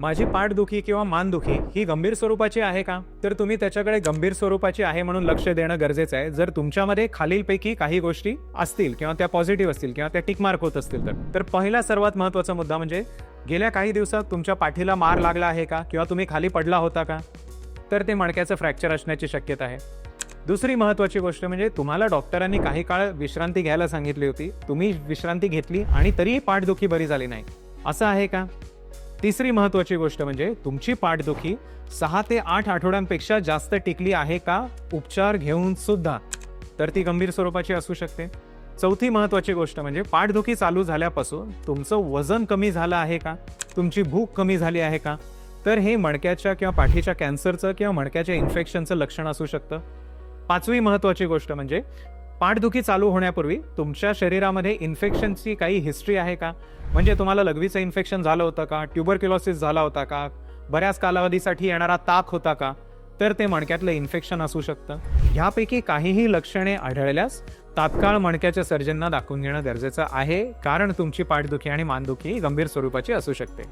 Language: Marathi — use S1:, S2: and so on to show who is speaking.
S1: माझी पाठदुखी किंवा मानदुखी ही गंभीर स्वरूपाची आहे का? तर तुम्ही त्याच्याकडे गंभीर स्वरूपाची आहे म्हणून लक्ष देणं गरजेचं आहे. जर तुमच्यामध्ये खालीलपैकी काही गोष्टी असतील किंवा त्या पॉझिटिव्ह असतील किंवा त्या टिक मार्क होत असतील तर. तर पहिला सर्वात महत्त्वाचा मुद्दा म्हणजे गेल्या काही दिवसात तुमच्या पाठीला मार लागला आहे का? किंवा तुम्ही खाली पडला होता का? तर ते मणक्याचं फ्रॅक्चर असण्याची शक्यता आहे. दुसरी महत्त्वाची गोष्ट म्हणजे तुम्हाला डॉक्टरांनी काही काळ विश्रांती घ्यायला सांगितली होती. तुम्ही विश्रांती घेतली आणि तरीही पाठदुखी बरी झाली नाही. असं आहे का? तिसरी महत्त्वाची गोष्ट म्हणजे तुमची पाठदुखी सहा ते आठ आठवड्यांपेक्षा जास्त टिकली आहे का? उपचार घेऊन सुद्धा. तर ती गंभीर स्वरूपाची असू शकते. चौथी महत्त्वाची गोष्ट म्हणजे पाठदुखी चालू झाल्यापासून तुमचं वजन कमी झालं आहे का? तुमची भूक कमी झाली आहे का? तर हे मणक्याच्या किंवा पाठीच्या कॅन्सरचं किंवा मणक्याच्या इन्फेक्शनचं लक्षण असू शकतं. पाचवी महत्त्वाची गोष्ट म्हणजे पाठदुखी चालू होण्यापूर्वी तुमच्या शरीरामध्ये इन्फेक्शनची काही हिस्ट्री आहे का? म्हणजे तुम्हाला लघवीचं इन्फेक्शन झालं होतं का? ट्युबरक्युलोसिस झाला होता का? बऱ्याच कालावधीसाठी येणारा ताक होता का? तर ते मणक्यातलं इन्फेक्शन असू शकतं. ह्यापैकी काहीही लक्षणे आढळल्यास तात्काळ मणक्याच्या सर्जनना दाखवून घेणं गरजेचं आहे. कारण तुमची पाठदुखी आणि मानदुखी गंभीर स्वरूपाची असू शकते.